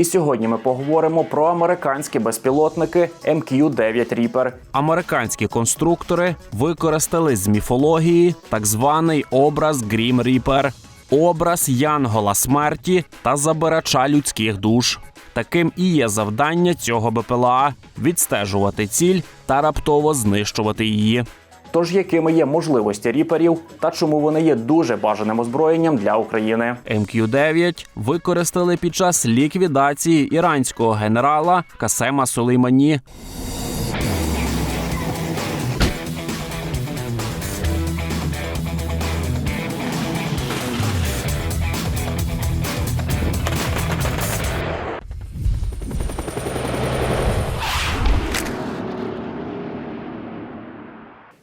І сьогодні ми поговоримо про американські безпілотники MQ-9 Reaper. Американські конструктори використали з міфології так званий образ Грім Ріпер, образ Янгола смерті та забирача людських душ. Таким і є завдання цього БПЛА відстежувати ціль та раптово знищувати її. Тож якими є можливості ріперів та чому вони є дуже бажаним озброєнням для України? МК-9 використали під час ліквідації іранського генерала Касема Сулеймані.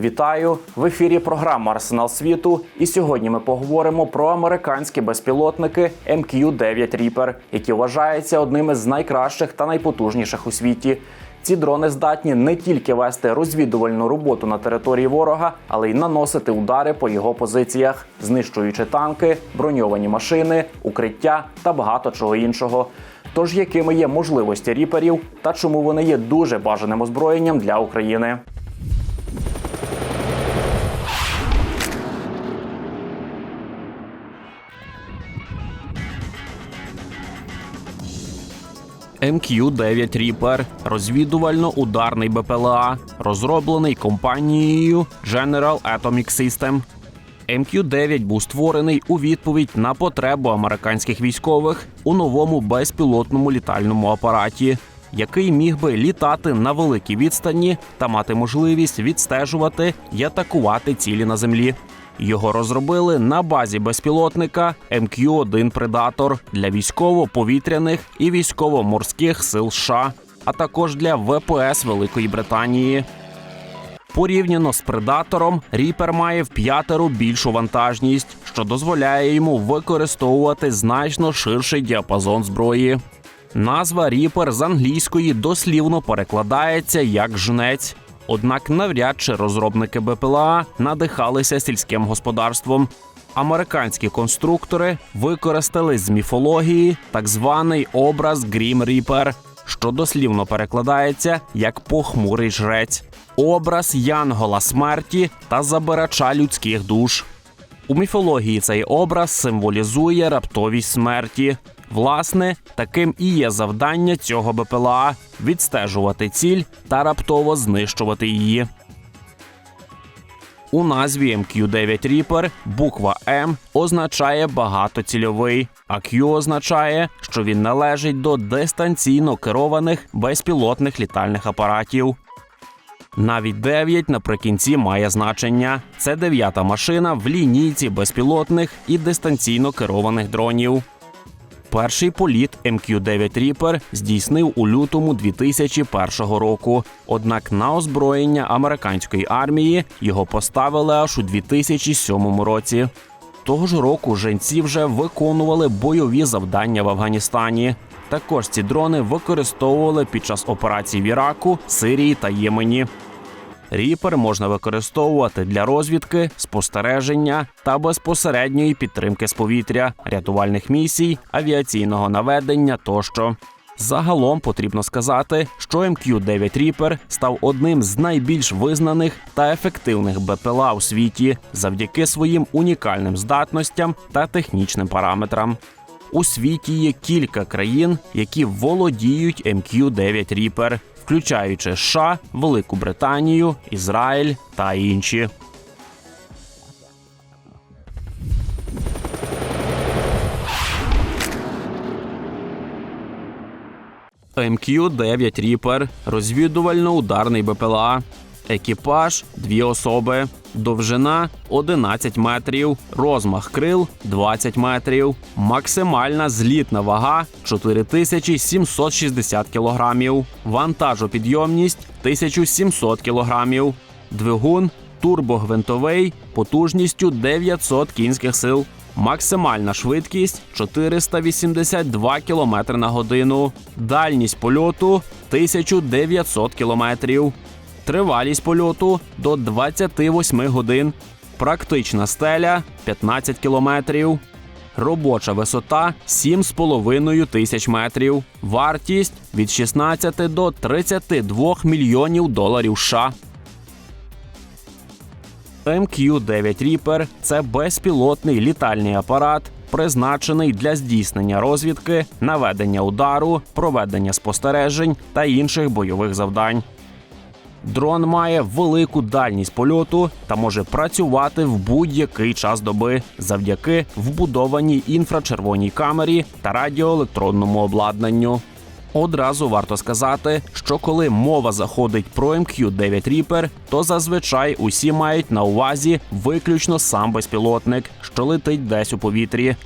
Вітаю в ефірі. Програма Арсенал світу. І сьогодні ми поговоримо про американські безпілотники MQ-9 Reaper, які вважаються одними з найкращих та найпотужніших у світі. Ці дрони здатні не тільки вести розвідувальну роботу на території ворога, але й наносити удари по його позиціях, знищуючи танки, броньовані машини, укриття та багато чого іншого. Тож якими є можливості ріперів та чому вони є дуже бажаним озброєнням для України? MQ-9 Reaper – розвідувально-ударний БПЛА, розроблений компанією General Atomic System. MQ-9 був створений у відповідь на потребу американських військових у новому безпілотному літальному апараті, який міг би літати на великій відстані та мати можливість відстежувати і атакувати цілі на землі. Його розробили на базі безпілотника МК-1 Предатор для військово-повітряних і військово-морських сил США, а також для ВПС Великої Британії. Порівняно з предатором, Ріпер має в п'ятеро більшу вантажність, що дозволяє йому використовувати значно ширший діапазон зброї. Назва Ріпер з англійської дослівно перекладається як жнець. Однак навряд чи розробники БПЛА надихалися сільським господарством. Американські конструктори використали з міфології так званий образ Грім Ріпер, що дослівно перекладається як похмурий жрець, образ Янгола смерті та забирача людських душ. У міфології цей образ символізує раптовість смерті. Власне, таким і є завдання цього БПЛА відстежувати ціль та раптово знищувати її. У назві MQ-9 Reaper буква М означає багатоцільовий, а Q означає, що він належить до дистанційно керованих безпілотних літальних апаратів. Навіть 9 наприкінці має значення. Це дев'ята машина в лінійці безпілотних і дистанційно керованих дронів. Перший політ MQ-9 Reaper здійснив у лютому 2001 року. Однак на озброєння американської армії його поставили аж у 2007 році. Того ж року женці вже виконували бойові завдання в Афганістані. Також ці дрони використовували під час операцій в Іраку, Сирії та Ємені. Ріпер можна використовувати для розвідки, спостереження та безпосередньої підтримки з повітря, рятувальних місій, авіаційного наведення тощо. Загалом потрібно сказати, що MQ-9 Reaper став одним з найбільш визнаних та ефективних БПЛА у світі завдяки своїм унікальним здатностям та технічним параметрам. У світі є кілька країн, які володіють MQ-9 Reaper, включаючи США, Велику Британію, Ізраїль та інші. МК-9 Ріпер, – розвідувально-ударний БПЛА. Екіпаж дві особи. Довжина 11 метрів, розмах крил 20 метрів, максимальна злітна вага 4760 кілограмів, вантажопідйомність 1700 кілограмів, двигун турбогвинтовий потужністю 900 кінських сил. Максимальна швидкість 482 км на годину, дальність польоту 1900 кілометрів. Тривалість польоту до 28 годин. Практична стеля 15 кілометрів. робоча висота 7,5 тисяч метрів, вартість від 16 до 32 мільйонів доларів США. MQ-9 Reaper – це безпілотний літальний апарат, призначений для здійснення розвідки, наведення удару, проведення спостережень та інших бойових завдань. Дрон має велику дальність польоту та може працювати в будь-який час доби завдяки вбудованій інфрачервоній камері та радіоелектронному обладнанню. Одразу варто сказати, що коли мова заходить про MQ-9 Reaper, то зазвичай усі мають на увазі виключно сам безпілотник, що летить десь у повітрі.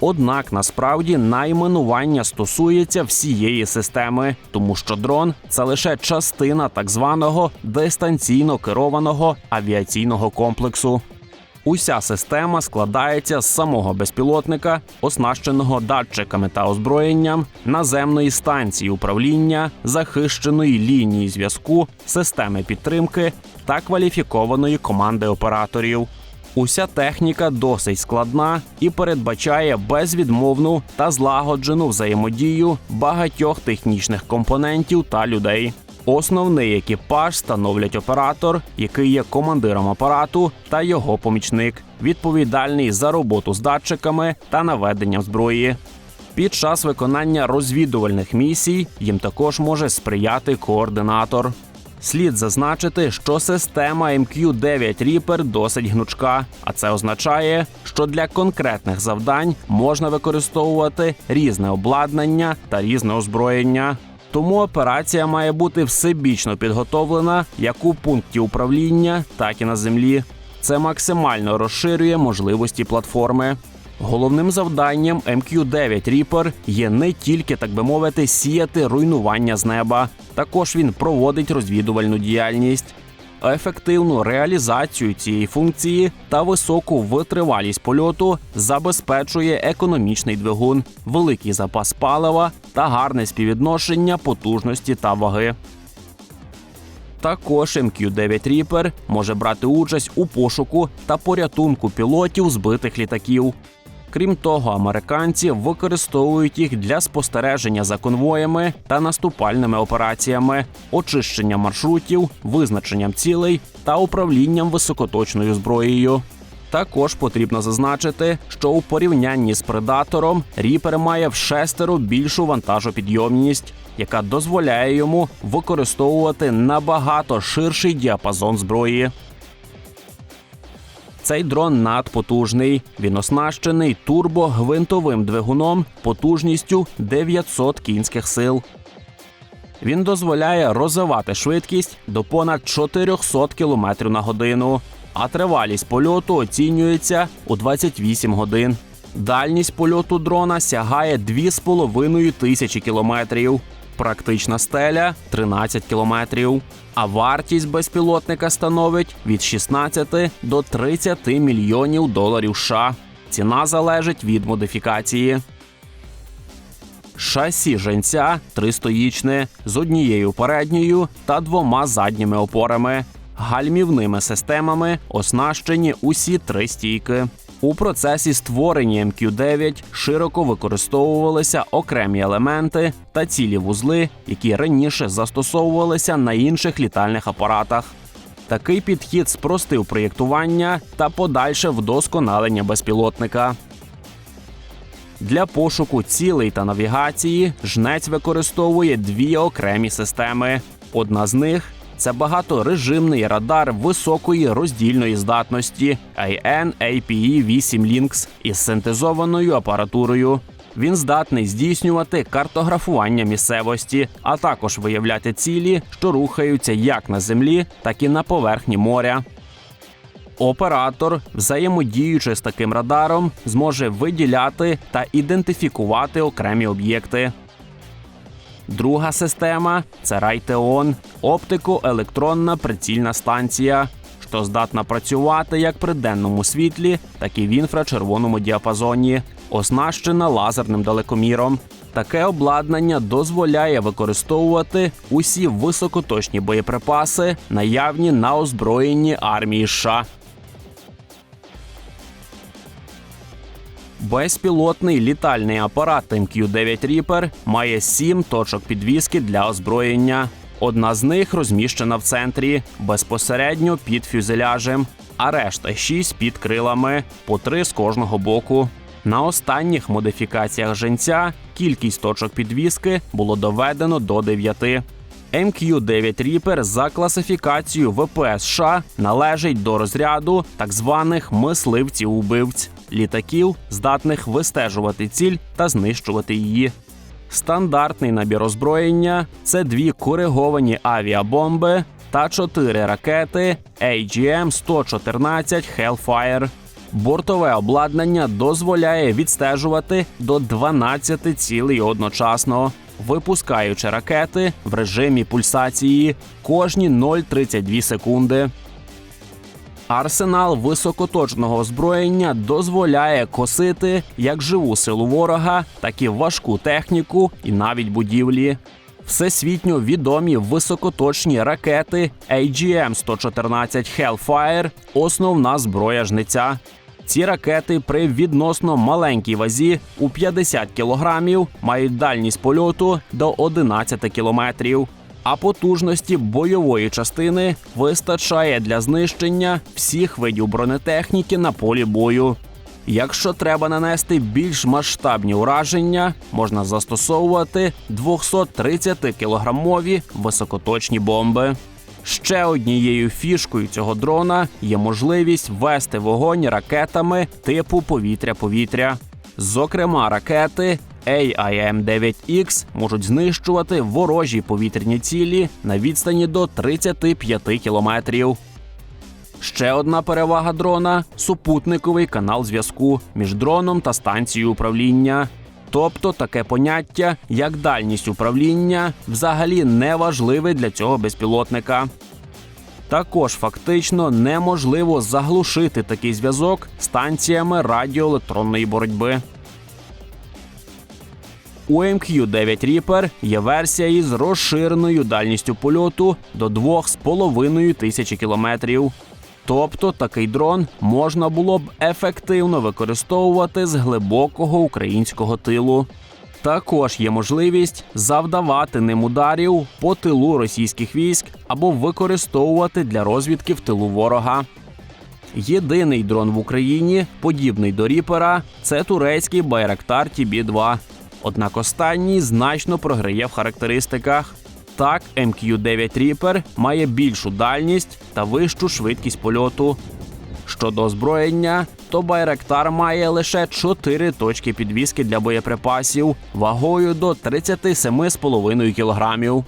Однак насправді найменування стосується всієї системи, тому що дрон це лише частина так званого дистанційно керованого авіаційного комплексу. Уся система складається з самого безпілотника, оснащеного датчиками та озброєнням, наземної станції управління, захищеної лінії зв'язку, системи підтримки та кваліфікованої команди операторів. Уся техніка досить складна і передбачає безвідмовну та злагоджену взаємодію багатьох технічних компонентів та людей. Основний екіпаж становлять оператор, який є командиром апарату, та його помічник, відповідальний за роботу з датчиками та наведенням зброї. Під час виконання розвідувальних місій їм також може сприяти координатор. Слід зазначити, що система MQ-9 Reaper досить гнучка, а це означає, що для конкретних завдань можна використовувати різне обладнання та різне озброєння. Тому операція має бути всебічно підготовлена як у пункті управління, так і на землі. Це максимально розширює можливості платформи. Головним завданням MQ-9 Reaper є не тільки, так би мовити, сіяти руйнування з неба. Також він проводить розвідувальну діяльність. Ефективну реалізацію цієї функції та високу витривалість польоту забезпечує економічний двигун, великий запас палива та гарне співвідношення потужності та ваги. Також MQ-9 Reaper може брати участь у пошуку та порятунку пілотів збитих літаків. Крім того, американці використовують їх для спостереження за конвоями та наступальними операціями, очищення маршрутів, визначенням цілей та управлінням високоточною зброєю. Також потрібно зазначити, що у порівнянні з предатором Ріпер має в шестеро більшу вантажопідйомність, яка дозволяє йому використовувати набагато ширший діапазон зброї. Цей дрон надпотужний. Він оснащений турбогвинтовим двигуном потужністю 900 кінських сил. Він дозволяє розвивати швидкість до понад 400 км на годину, а тривалість польоту оцінюється у 28 годин. Дальність польоту дрона сягає 2,5 тисячі кілометрів. Практична стеля 13 кілометрів. А вартість безпілотника становить від 16 до 30 мільйонів доларів США. Ціна залежить від модифікації. Шасі женця тристоїчне з однією передньою та двома задніми опорами, гальмівними системами оснащені усі три стійки. У процесі створення МК-9 широко використовувалися окремі елементи та цілі вузли, які раніше застосовувалися на інших літальних апаратах. Такий підхід спростив проєктування та подальше вдосконалення безпілотника. Для пошуку цілей та навігації жнець використовує дві окремі системи. Одна з них це багаторежимний радар високої роздільної здатності IN APE 8 Lynx із синтезованою апаратурою. Він здатний здійснювати картографування місцевості, а також виявляти цілі, що рухаються як на землі, так і на поверхні моря. Оператор, взаємодіючи з таким радаром, зможе виділяти та ідентифікувати окремі об'єкти. Друга система це Raytheon – оптико-електронна прицільна станція, що здатна працювати як при денному світлі, так і в інфрачервоному діапазоні, оснащена лазерним далекоміром. Таке обладнання дозволяє використовувати усі високоточні боєприпаси, наявні на озброєнні армії США. Безпілотний літальний апарат MQ-9 Reaper має сім точок підвіски для озброєння. Одна з них розміщена в центрі, безпосередньо під фюзеляжем, а решта шість під крилами, по три з кожного боку. На останніх модифікаціях женця кількість точок підвіски було доведено до 9. MQ-9 Reaper за класифікацією ВПС США належить до розряду так званих мисливців-убивць літаків, здатних вистежувати ціль та знищувати її. Стандартний набір озброєння це дві кориговані авіабомби та чотири ракети AGM-114 Hellfire. Бортове обладнання дозволяє відстежувати до 12 цілей одночасно, випускаючи ракети в режимі пульсації кожні 0,32 секунди. Арсенал високоточного озброєння дозволяє косити як живу силу ворога, так і важку техніку і навіть будівлі. Всесвітньо відомі високоточні ракети AGM-114 Hellfire – основна зброя жниця. Ці ракети при відносно маленькій вазі у 50 кілограмів мають дальність польоту до 11 кілометрів а потужності бойової частини вистачає для знищення всіх видів бронетехніки на полі бою. Якщо треба нанести більш масштабні ураження, можна застосовувати 230-кілограмові високоточні бомби. Ще однією фішкою цього дрона є можливість вести вогонь ракетами типу повітря-повітря. Зокрема, ракети AIM-9X можуть знищувати ворожі повітряні цілі на відстані до 35 кілометрів. Ще одна перевага дрона супутниковий канал зв'язку між дроном та станцією управління. Тобто таке поняття, як дальність управління, взагалі не важливе для цього безпілотника. Також фактично неможливо заглушити такий зв'язок станціями радіоелектронної боротьби. У MQ-9 Reaper є версія із розширеною дальністю польоту до 2,5 тисячі кілометрів. Тобто такий дрон можна було б ефективно використовувати з глибокого українського тилу. Також є можливість завдавати ним ударів по тилу російських військ або використовувати для розвідки в тилу ворога. Єдиний дрон в Україні, подібний до Ріпера, це турецький Байрактар TB-2. Однак останній значно програє в характеристиках. Так, MQ-9 Reaper має більшу дальність та вищу швидкість польоту. Щодо озброєння, то Байректар має лише 4 точки підвіски для боєприпасів вагою до 37,5 кілограмів.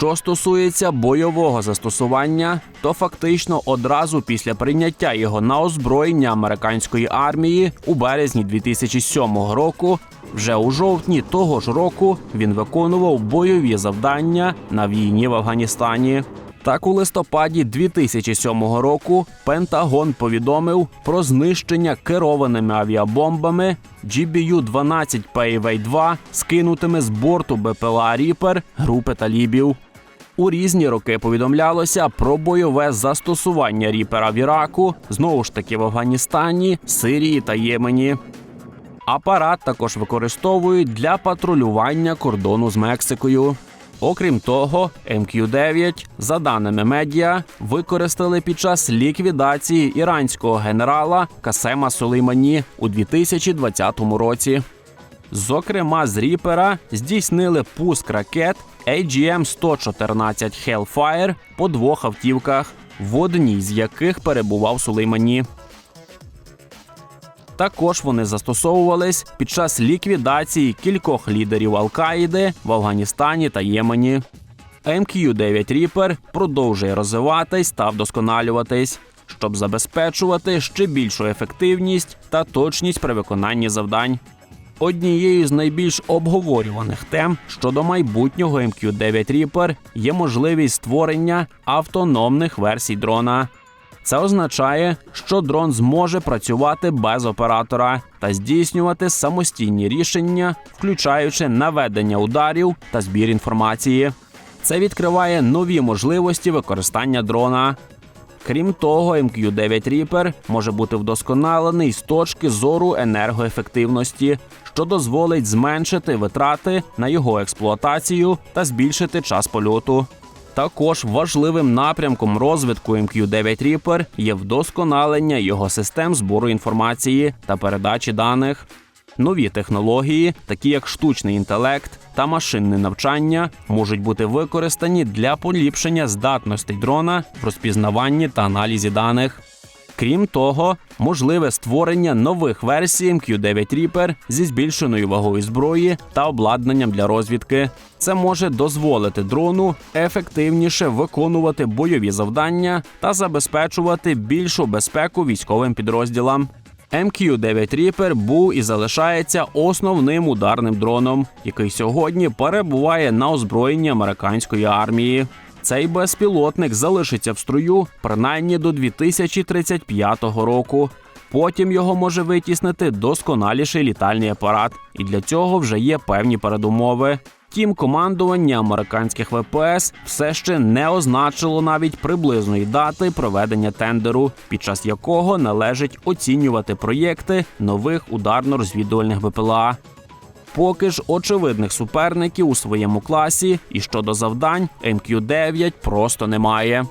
Що стосується бойового застосування, то фактично одразу після прийняття його на озброєння американської армії у березні 2007 року, вже у жовтні того ж року він виконував бойові завдання на війні в Афганістані. Так, у листопаді 2007 року Пентагон повідомив про знищення керованими авіабомбами GBU-12 PAV-2, скинутими з борту БПЛА Ріпер групи талібів. У різні роки повідомлялося про бойове застосування ріпера в Іраку, знову ж таки в Афганістані, Сирії та Ємені. Апарат також використовують для патрулювання кордону з Мексикою. Окрім того, МК-9, за даними медіа, використали під час ліквідації іранського генерала Касема Сулеймані у 2020 році. Зокрема, з Ріпера здійснили пуск ракет AGM-114 Hellfire по двох автівках, в одній з яких перебував Сулеймані. Також вони застосовувались під час ліквідації кількох лідерів Ал-Каїди в Афганістані та Ємені. MQ-9 Reaper продовжує розвиватись та вдосконалюватись, щоб забезпечувати ще більшу ефективність та точність при виконанні завдань. Однією з найбільш обговорюваних тем щодо майбутнього MQ-9 Reaper є можливість створення автономних версій дрона. Це означає, що дрон зможе працювати без оператора та здійснювати самостійні рішення, включаючи наведення ударів та збір інформації. Це відкриває нові можливості використання дрона. Крім того, MQ-9 Reaper може бути вдосконалений з точки зору енергоефективності, що дозволить зменшити витрати на його експлуатацію та збільшити час польоту. Також важливим напрямком розвитку MQ-9 Reaper є вдосконалення його систем збору інформації та передачі даних. Нові технології, такі як штучний інтелект та машинне навчання, можуть бути використані для поліпшення здатностей дрона в розпізнаванні та аналізі даних. Крім того, можливе створення нових версій MQ-9 Reaper зі збільшеною вагою зброї та обладнанням для розвідки. Це може дозволити дрону ефективніше виконувати бойові завдання та забезпечувати більшу безпеку військовим підрозділам. MQ-9 Reaper був і залишається основним ударним дроном, який сьогодні перебуває на озброєнні американської армії. Цей безпілотник залишиться в струю принаймні до 2035 року. Потім його може витіснити досконаліший літальний апарат, і для цього вже є певні передумови. Втім, командування американських ВПС все ще не означило навіть приблизної дати проведення тендеру, під час якого належить оцінювати проєкти нових ударно-розвідувальних БПЛА. Поки ж очевидних суперників у своєму класі і щодо завдань МК-9 просто немає.